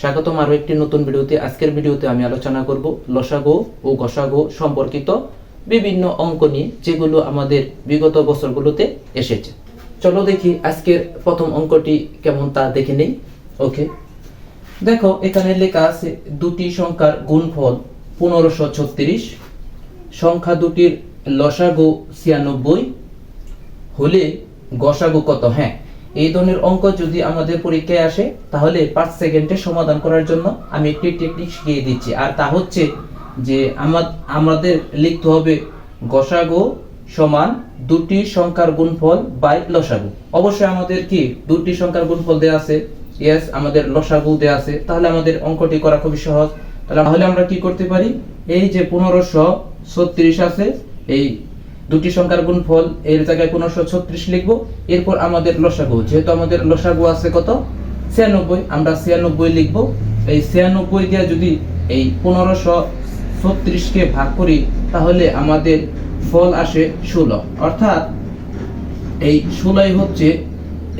স্বাগতম আরও একটি নতুন ভিডিওতে। আজকের ভিডিওতে আমি আলোচনা করব লসাগো ও গসাগো সম্পর্কিত বিভিন্ন অঙ্ক নিয়ে, যেগুলো আমাদের বিগত বছরগুলোতে এসেছে। চলো দেখি আজকের প্রথম অঙ্কটি কেমন তা দেখে নেই। ওকে। দেখো, এখানে লেখা আছে দুটি সংখ্যার গুণফল পনেরোশো ছত্রিশ, সংখ্যা দুটির লসাগু ছিয়ানব্বই, হলে গসাগু কত? হ্যাঁ এই ধরনের অঙ্ক যদি আমাদের পরীক্ষায় আসে, তাহলে পাঁচ সেকেন্ডে সমাধান করার জন্য আমি একটি টেকনিক শিখিয়ে দিচ্ছি। আর তা হচ্ছে যে আমা- আমাদের লিখতে হবে গসাগো সমান দুটি সংখ্যার গুণফল বাই লসাগু। অবশ্যই আমাদের কি দুটি সংখ্যার গুণফল দেওয়া আছে? ইয়েস আমাদের লসাগু দেওয়া আছে। তাহলে আমাদের অঙ্কটি করা খুবই সহজ। তাহলে আমরা কি করতে পারি? এই যে পনেরোশো ছত্রিশ আছে, এই দুটি সংখ্যার গুণফল, এর জায়গায় পনেরোশো ছত্রিশ লিখব। এরপর আমাদের লসাগু, যেহেতু আমাদের লসাগু আছে কত? ছিয়ানব্বই, আমরা ছিয়ানব্বই লিখব। এই ছিয়ানব্বই দিয়ে যদি এই পনেরোশো ছত্রিশকে ভাগ করি, তাহলে আমাদের ফল আসে ষোলো। অর্থাৎ এই ষোলোই হচ্ছে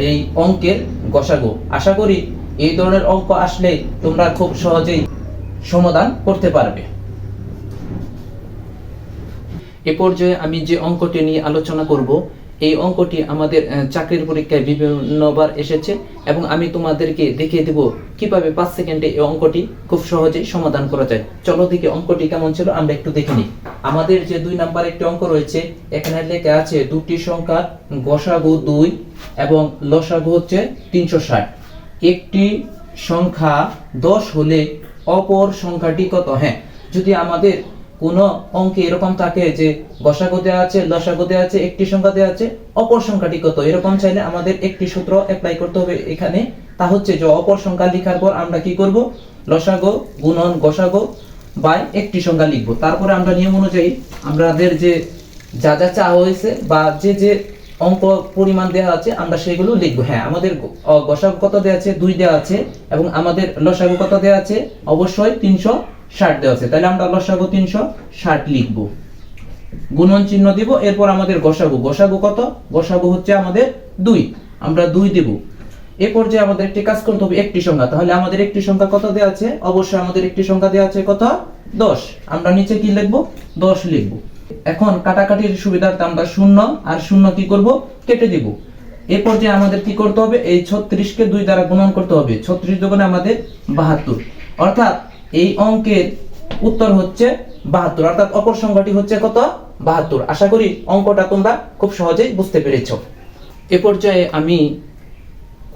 এই অঙ্কের গসাগু। আশা করি এই ধরনের অঙ্ক আসলে তোমরা খুব সহজেই সমাধান করতে পারবে। পর্যায়ে আমি যে অঙ্কটি নিয়ে আলোচনা করব, এই অঙ্কটি আমাদের চাকরির পরীক্ষায় বিভিন্নবার এসেছে এবং আমি তোমাদেরকে দেখিয়ে দেব কীভাবে পাঁচ সেকেন্ডে এই অঙ্কটি খুব সহজেই সমাধান করা যায়। চলো দেখি অঙ্কটি কেমন ছিল, আমরা একটু দেখে নিই। আমাদের যে দুই নাম্বার একটি অঙ্ক রয়েছে, এখানে লেখা আছে দুটি সংখ্যার গসাগু দুই এবং লসাগু হচ্ছে তিনশো ষাট। একটি সংখ্যা দশ হলে অপর সংখ্যাটি কত? হ্যাঁ যদি আমাদের কোনো অঙ্কে এরকম থাকে যে গসাগো দেওয়া আছে লসাগু দেওয়া আছে, একটি সংখ্যা দেওয়া আছে, অপর সংখ্যাটি কত? এরকম চাইলে আমাদের একটি সূত্র অ্যাপ্লাই করতে হবে এখানে। তা হচ্ছে যে অপর সংখ্যা লেখার পর আমরা কি করব? লসাগো গুণন গসাগো বাই একটি সংখ্যা লিখব। তারপরে আমরা নিয়ম অনুযায়ী আমাদের যে যা যা চা হয়েছে বা যে যে অঙ্ক পরিমাণ দেওয়া আছে আমরা সেগুলো লিখব। হ্যাঁ আমাদের গসাগু কত দেওয়া আছে? দুই দেওয়া আছে এবং আমাদের লসাগু কত দেওয়া আছে? অবশ্যই তিনশো ষাট দেওয়া আছে। তাহলে আমরা লসাগু তিনশো ষাট লিখব। গুণন চিহ্ন দিব, এরপর আমাদের গসাগু। গসাগু কত? গসাগু হচ্ছে আমাদের দুই। আমরা দুই দিব। এ পর্যায়ে আমাদের একটি কাজ করতে হবে, একটি সংখ্যা। তাহলে আমাদের একটি সংখ্যা কত দেওয়া আছে? অবশ্যই আমাদের একটি সংখ্যা দেওয়া আছে কত? দশ। আমরা নিচে কি লিখব? দশ লিখব। এখন কাটাকাটির সুবিধার্থে আমরা শূন্য আর শূন্য কি করব? কেটে দিব। এ পর্যায়ে আমাদের কি করতে হবে? এই ছত্রিশকে দুই দ্বারা গুণন করতে হবে। ছত্রিশ দোকানে আমাদের বাহাত্তর। অর্থাৎ এই অঙ্কের উত্তর হচ্ছে বাহাত্তর, অর্থাৎ অপর সংখ্যাটি হচ্ছে কত? বাহাত্তর। আশা করি অঙ্কটা তোমরা খুব সহজেই বুঝতে পেরেছ। এ পর্যায়ে আমি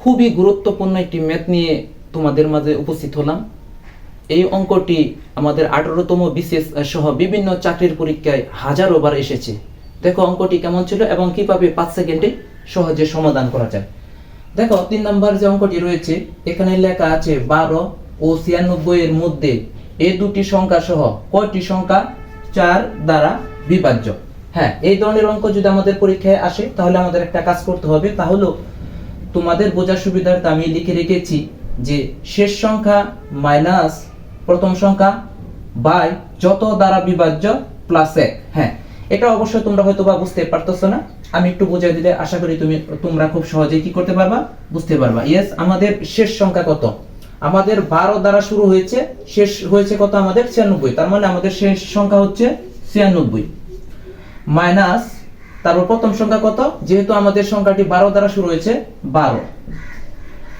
খুবই গুরুত্বপূর্ণ একটি ম্যাথ নিয়ে তোমাদের মাঝে উপস্থিত হলাম। এই অঙ্কটি আমাদের আঠারোতম বিশেষ সহ বিভিন্ন চাকরির পরীক্ষায় হাজারো বার এসেছে। দেখো অঙ্কটি কেমন ছিল এবং কীভাবে পাঁচ সেকেন্ডে সহজে সমাধান করা যায়। দেখো, তিন নম্বর যে অঙ্কটি রয়েছে, এখানে লেখা আছে বারো ও ছিয়ানব্বই এর মধ্যে এই দুটি সংখ্যা সহ কয়টি সংখ্যা? চার দ্বারা বিভাজ্য। হ্যাঁ এই ধরনের অঙ্ক যদি আমাদের পরীক্ষায় আসে, তাহলে আমাদের একটা কাজ করতে হবে। তা হলো, তোমাদের বোঝার সুবিধার্থে আমি লিখে রেখেছি যে শেষ সংখ্যা মাইনাস প্রথম সংখ্যা বাই যত দ্বারা বিভাজ্য প্লাস এক। হ্যাঁ এটা অবশ্যই তোমরা হয়তো বা বুঝতে পারতেছো না। আমি একটু বুঝিয়ে দিলে আশা করি তুমি, তোমরা খুব সহজেই কি করতে পারবা? বুঝতে পারবা। ইয়েস আমাদের শেষ সংখ্যা কত? আমাদের বারো দ্বারা শুরু হয়েছে, শেষ হয়েছে কত আমাদের? ছিয়ানব্বই। তার মানে আমাদের শেষ সংখ্যা হচ্ছে ছিয়ানব্বই। মাইনাস তারপর প্রথম সংখ্যা কত? যেহেতু আমাদের সংখ্যাটি বারো দ্বারা শুরু হয়েছে, বারো।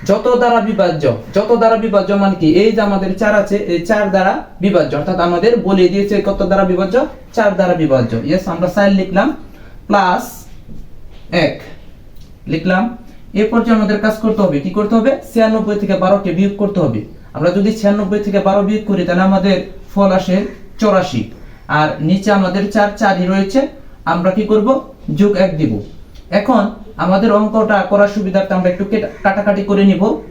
যত দ্বারা বিভাজ্য, যত দ্বারা বিভাজ্য মানে কি? এই যে আমাদের চার আছে, এই চার দ্বারা বিভাজ্য, অর্থাৎ আমাদের বলে দিয়েছে কত দ্বারা বিভাজ্য? চার দ্বারা বিভাজ্য। ইয়েস আমরা চার লিখলাম প্লাস এক। লিখলাম এরপর যে আমাদের কাজ করতে হবে, কি করতে হবে? ছিয়ানব্বই থেকে বারোকে বিয়োগ করতে হবে। আমরা যদি ছিয়ানব্বই থেকে বারো বিয়োগ করি, তাহলে আমাদের ফল আসে চৌরাশি। আর নিচে আমাদের চার, চারই রয়েছে, আমরা কি করব? যোগ এক দিব। এখন আমাদের অঙ্কটা করার সুবিধার্থে আমরা একটু কেটা- কাটাকাটি করে নিব।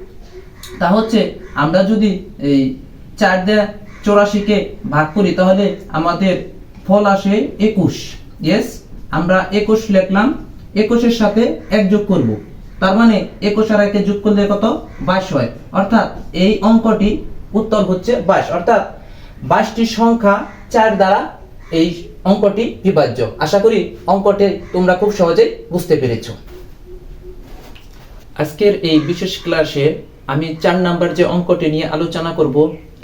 তা হচ্ছে, আমরা যদি এই চার দিয়ে চৌরাশিকে ভাগ করি, তাহলে আমাদের ফল আসে একুশ। ইয়েস আমরা একুশ লিখলাম, একুশের সাথে এক যোগ করব। তার মানে একুশ আর একে যোগ করলে কত? বাইশ হয়। অর্থাৎ এই অঙ্কটি উত্তর হচ্ছে বাইশ। অর্থাৎ বাইশটি সংখ্যা চার দ্বারা এই অঙ্কটি বিভাজ্য। আশা করি অঙ্কটি তোমরা খুব সহজেই বুঝতে পেরেছ। আজকের এই বিশেষ ক্লাসে আমি চার নাম্বার যে অঙ্কটি নিয়ে আলোচনা করব,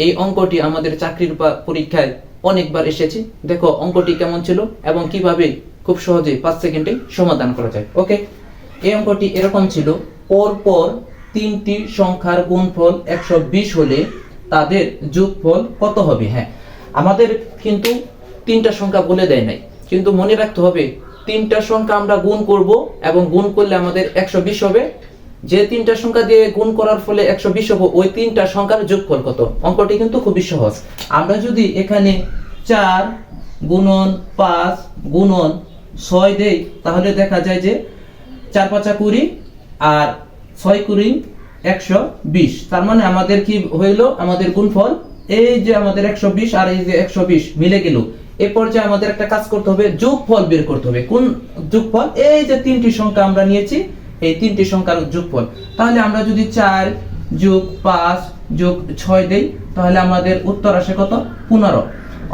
এই অঙ্কটি আমাদের চাকরির পরীক্ষায় অনেকবার এসেছে। দেখো, অঙ্কটি কেমন ছিল এবং কীভাবে খুব সহজে পাঁচ সেকেন্ডে সমাধান করা যায়। ওকে? এই অঙ্কটি এরকম ছিল পর পর তিনটি সংখ্যার গুণফল একশো বিশ হলে তাদের যোগফল কত হবে? হ্যাঁ আমাদের কিন্তু তিনটা সংখ্যা বলে দেয় নাই, কিন্তু মনে রাখতে হবে তিনটা সংখ্যা আমরা গুণ করব এবং গুণ করলে আমাদের একশো বিশ হবে। যে তিনটা সংখ্যা দিয়ে গুণ করার ফলে একশো বিশ হবে, ওই তিনটা সংখ্যার যোগফল কত? অঙ্কটি কিন্তু খুবই সহজ। আমরা যদি এখানে চার গুণন পাঁচ গুণন ছয় দেই, তাহলে দেখা যায় যে চার পাঁচা কুড়ি আর ছয় কুড়ি একশো বিশ। তার মানে আমাদের কি হইল? আমাদের গুণফল এই যে আমাদের একশো বিশ আর এই যে একশো বিশ মিলে গেল। এ পর্যায়ে আমাদের একটা কাজ করতে হবে, যোগফল বের করতে হবে। কোন যোগফল? এই যে তিনটি সংখ্যা আমরা নিয়েছি, এই তিনটি সংখ্যার যোগফল। তাহলে আমরা যদি চার যোগ পাঁচ যোগ ছয় দেই, তাহলে আমাদের উত্তর আসে কত? পনেরো।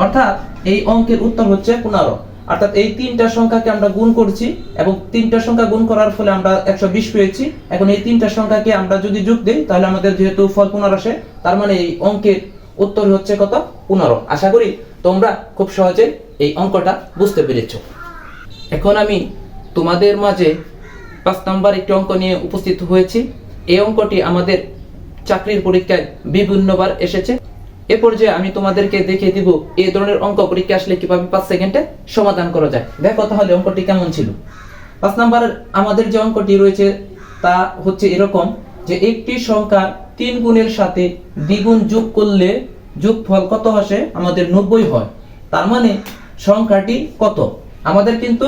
অর্থাৎ এই অঙ্কের উত্তর হচ্ছে পনেরো। অর্থাৎ এই তিনটা সংখ্যাকে আমরা গুণ করছি এবং তিনটা সংখ্যা গুণ করার ফলে আমরা একশো বিশ পেয়েছি। এখন এই তিনটা সংখ্যাকে আমরা যদি যোগ দিই, তাহলে আমাদের যেহেতু ফল পনেরো আসে তার মানে এই অঙ্কের উত্তর হচ্ছে কত? পনেরো। আশা করি তোমরা খুব সহজে এই অঙ্কটা বুঝতে পেরেছ। এখন আমি তোমাদের মাঝে পাঁচ নাম্বার একটি অঙ্ক নিয়ে উপস্থিত হয়েছি। এই অঙ্কটি আমাদের চাকরির পরীক্ষায় বিভিন্নবার এসেছে। এ পর্যায়ে আমি তোমাদেরকে দেখিয়ে দিব এই ধরনের অঙ্ক পরীক্ষা আসলে কীভাবে পাঁচ সেকেন্ডে সমাধান করা যায়। দেখো তাহলে অঙ্কটি কেমন ছিল? পাঁচ নাম্বারের আমাদের যে অঙ্কটি রয়েছে তা হচ্ছে এরকম যে একটি সংখ্যা তিন গুণের সাথে দ্বিগুণ যোগ করলে যোগফল কত আসে? আমাদের নব্বই হয়। তার মানে সংখ্যাটি কত? আমাদের কিন্তু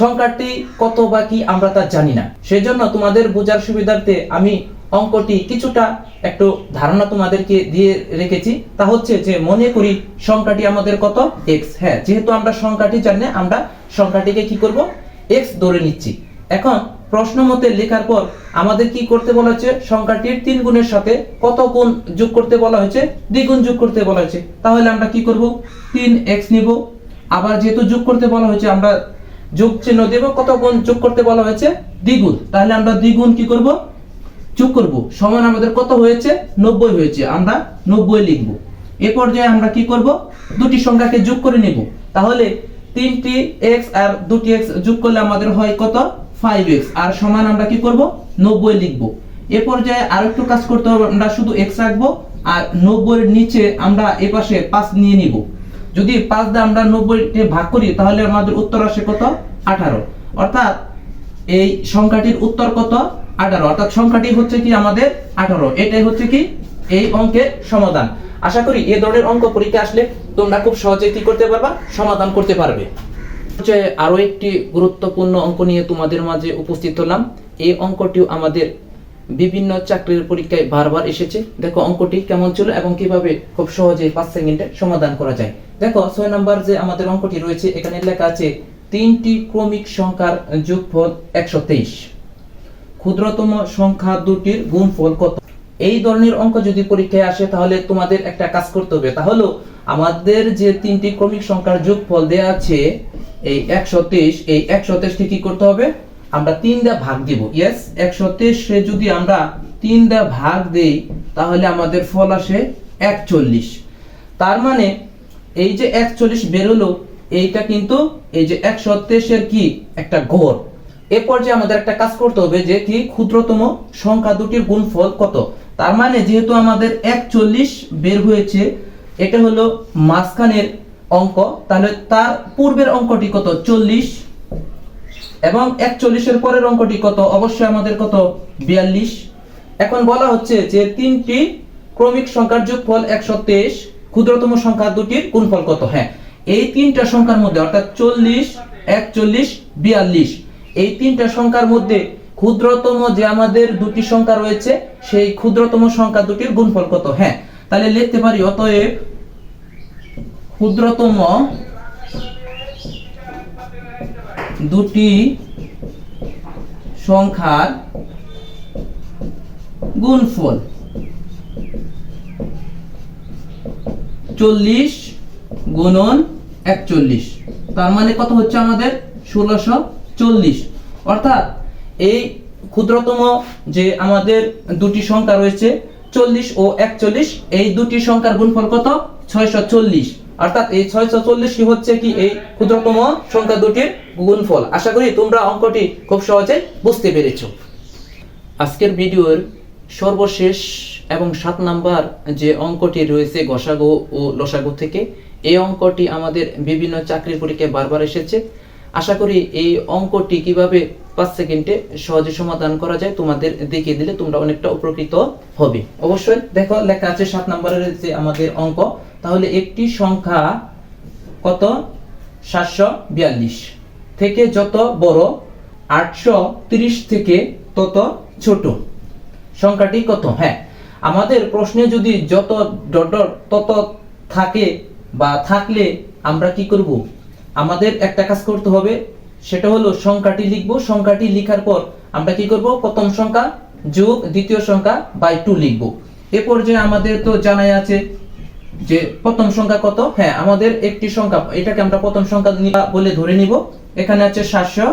সংখ্যাটি কত বা কি আমরা তা জানি না। সেজন্য তোমাদের বোঝার সুবিধার্থে আমি অঙ্কটি কিছুটা একটু ধারণা তোমাদেরকে দিয়ে রেখেছি। তা হচ্ছে যে, মনে করি সংখ্যাটি আমাদের কত? এক্স হ্যাঁ যেহেতু আমরা সংখ্যাটি জানি আমরা সংখ্যাটিকে কি করব? এক্স ধরে নিচ্ছি। এখন প্রশ্ন মতে লেখার পর আমাদের কি করতে বলা হয়েছে? সংখ্যাটির তিন গুণের সাথে কত গুণ যোগ করতে বলা হয়েছে? দ্বিগুণ যোগ করতে বলা হয়েছে। তাহলে আমরা কি করব? তিন এক্স নিব। আবার যেহেতু যোগ করতে বলা হয়েছে, আমরা যোগ চিহ্ন দেব। কত গুণ যোগ করতে বলা হয়েছে? দ্বিগুণ। তাহলে আমরা দ্বিগুণ কি করব? যোগ করব। সমান আমাদের কত হয়েছে? নব্বই হয়েছে। আমরা নব্বই লিখব। এ পর্যায়ে আমরা কি করব? দুটি সংখ্যাকে যোগ করে নেব। তাহলে তিনটি এক্স আর দুটি এক্স যোগ করলে আমাদের হয় কত? Five x. আর সমান আমরা কি করব? নব্বই লিখব। এ পর্যায়ে আর একটু কাজ করতে হবে। আমরা শুধু এক্স রাখব আর নব্বইয়ের নিচে আমরা এ পাশে পাঁচ নিয়ে নিব। যদি পাঁচ দিয়ে আমরা নব্বইকে ভাগ করি, তাহলে আমাদের উত্তর আসে কত? আঠারো। অর্থাৎ এই সংখ্যাটির উত্তর কত? আঠারো, অর্থাৎ সংখ্যাটি হচ্ছে কি আমাদের আঠারো। এটাই হচ্ছে কি এই অঙ্কের সমাধান। আশা করি এ ধরনের অঙ্ক পরীক্ষা আসলে তোমরা খুব সহজে কি করতে পারবা? সমাধান করতে পারবে। পর্যায়ে আরও একটি গুরুত্বপূর্ণ অঙ্ক নিয়ে তোমাদের মাঝে উপস্থিত হলাম। এই অঙ্কটিও আমাদের বিভিন্ন চাকরির পরীক্ষায় বারবার এসেছে। দেখো, অঙ্কটি কেমন ছিল এবং কীভাবে খুব সহজে পাঁচ সেকেন্ডে সমাধান করা যায়। দেখো, ছয় নম্বর যে আমাদের অঙ্কটি রয়েছে, এখানে লেখা আছে, তিনটি ক্রমিক সংখ্যার যোগফল একশো তেইশ। ক্ষুদ্রতম সংখ্যা দুটির গুণফল কত? এই ধরনের অঙ্ক যদি পরীক্ষায় আসে, তাহলে তোমাদের একটা কাজ করতে হবে। তাহলে আমাদের যে তিনটি ক্রমিক সংখ্যার যোগফল দেয়া আছে, এই একশো তেইশ, এই একশো তেইশকে কি করতে হবে? আমরা তিন দা ভাগ দিব। ইয়েস একশো তেইশে যদি আমরা তিন দা ভাগ দেই, তাহলে আমাদের ফল আসে একচল্লিশ। তার মানে এই যে একচল্লিশ বেরোলো, এইটা কিন্তু এই যে একশো তেইশের কি? একটা গড় এ পর্যায়ে আমাদের একটা কাজ করতে হবে যে কি ক্ষুদ্রতম সংখ্যা দুটির গুণফল কত? তার মানে যেহেতু আমাদের একচল্লিশ বের হয়েছে, এটা হলো মাঝখানের অঙ্ক, তাহলে তার পূর্বের অঙ্কটি কত? চল্লিশ। এবং একচল্লিশের পরের অঙ্কটি কত? অবশ্যই আমাদের কত? বিয়াল্লিশ। এখন বলা হচ্ছে যে তিনটি ক্রমিক সংখ্যার যোগফল একশো তেইশ, ক্ষুদ্রতম সংখ্যা দুটির গুণফল কত? হ্যাঁ এই তিনটা সংখ্যার মধ্যে অর্থাৎ চল্লিশ, একচল্লিশ, বিয়াল্লিশ। এই তিনটা সংখ্যার মধ্যে ক্ষুদ্রতম যে আমাদের দুটি সংখ্যা রয়েছে, সেই ক্ষুদ্রতম সংখ্যা দুটির গুণফল কত? হ্যাঁ তাহলে লিখতে পারি, অতএব ক্ষুদ্রতম দুটি সংখ্যার গুণফল চল্লিশ গুণন একচল্লিশ। তার মানে কত হচ্ছে আমাদের? ষোলোশো চল্লিশ। অর্থাৎ এই ক্ষুদ্রতম যে আমাদের দুটি সংখ্যা রয়েছে, চল্লিশ ও একচল্লিশ, এই দুটি সংখ্যার গুণফল কত? ছয়শো চল্লিশ। অর্থাৎ এই ছয়শো চল্লিশ কি হচ্ছে কি এই ক্ষুদ্রতম সংখ্যা দুটির গুণফল। আশা করি তোমরা অঙ্কটি খুব সহজে বুঝতে পেরেছ। আজকের ভিডিওর সর্বশেষ এবং সাত নাম্বার যে অঙ্কটি রয়েছে গসাগো ও লসাগো থেকে, এই অঙ্কটি আমাদের বিভিন্ন চাকরির পরীক্ষায় বারবার এসেছে। আশা করি এই অঙ্কটি কীভাবে পাঁচ সেকেন্ডে সহজে সমাধান করা যায় তোমাদের দেখিয়ে দিলে তোমরা অনেকটা উপকৃত হবে। অবশ্যই দেখো, লেখা আছে সাত নম্বরের যে আমাদের অঙ্ক। তাহলে একটি সংখ্যা কত? সাতশো বিয়াল্লিশ। থেকে যত বড়, আটশো তিরিশ থেকে তত ছোট। সংখ্যাটি কত? হ্যাঁ আমাদের প্রশ্নে যদি যত ডট তত থাকে বা থাকলে আমরা কি করব? আমাদের একটা কাজ করতে হবে, সেটা হলো সংখ্যাটি লিখব। সংখ্যাটি লিখার পর আমরা কি করব? প্রথম সংখ্যা যোগ, দ্বিতীয় সংখ্যা বাই টু লিখব। এ পর্যায়ে আমাদের তো জানাই আছে যে প্রথম সংখ্যা কত? হ্যাঁ আমাদের একটি সংখ্যা, এটাকে আমরা প্রথম সংখ্যা বলে ধরে নিব। এখানে আছে সাতশো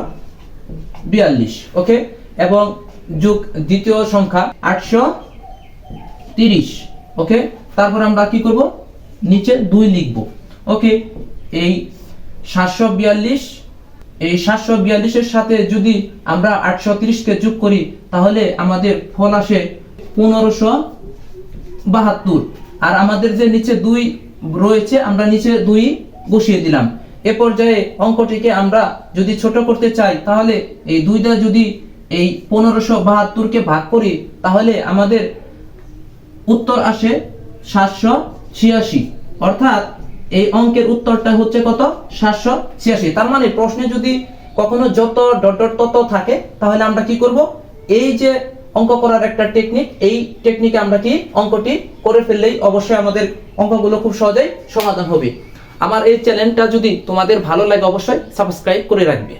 বিয়াল্লিশ, ওকে? এবং যোগ, দ্বিতীয় সংখ্যা আটশো তিরিশ, ওকে? তারপর আমরা কি করব? নিচে দুই লিখব, ওকে? এই সাতশো বিয়াল্লিশ, এই সাতশো বিয়াল্লিশের সাথে যদি আমরা আটশো তিরিশকে যোগ করি, তাহলে আমাদের ফল আসে পনেরোশো বাহাত্তর। আর আমাদের যে নিচে দুই রয়েছে, আমরা নিচে দুই বসিয়ে দিলাম। এ পর্যায়ে অঙ্কটিকে আমরা যদি ছোট করতে চাই, তাহলে এই দুইটা যদি এই পনেরোশো বাহাত্তরকে ভাগ করি, তাহলে আমাদের উত্তর আসে সাতশো ছিয়াশি। অর্থাৎ এই অঙ্কের উত্তরটা হচ্ছে কত? সাতশো ছিয়াশি। তার মানে প্রশ্নে যদি কখনো যত ডট ডট তত থাকে, তাহলে আমরা কি করব? এই যে অঙ্ক করার একটা টেকনিক এই টেকনিকে আমরা কি অঙ্কটি করে ফেললেই অবশ্যই আমাদের অঙ্কগুলো খুব সহজেই সমাধান হবে। আমার এই চ্যানেলটা যদি তোমাদের ভালো লাগে, অবশ্যই সাবস্ক্রাইব করে রাখবে।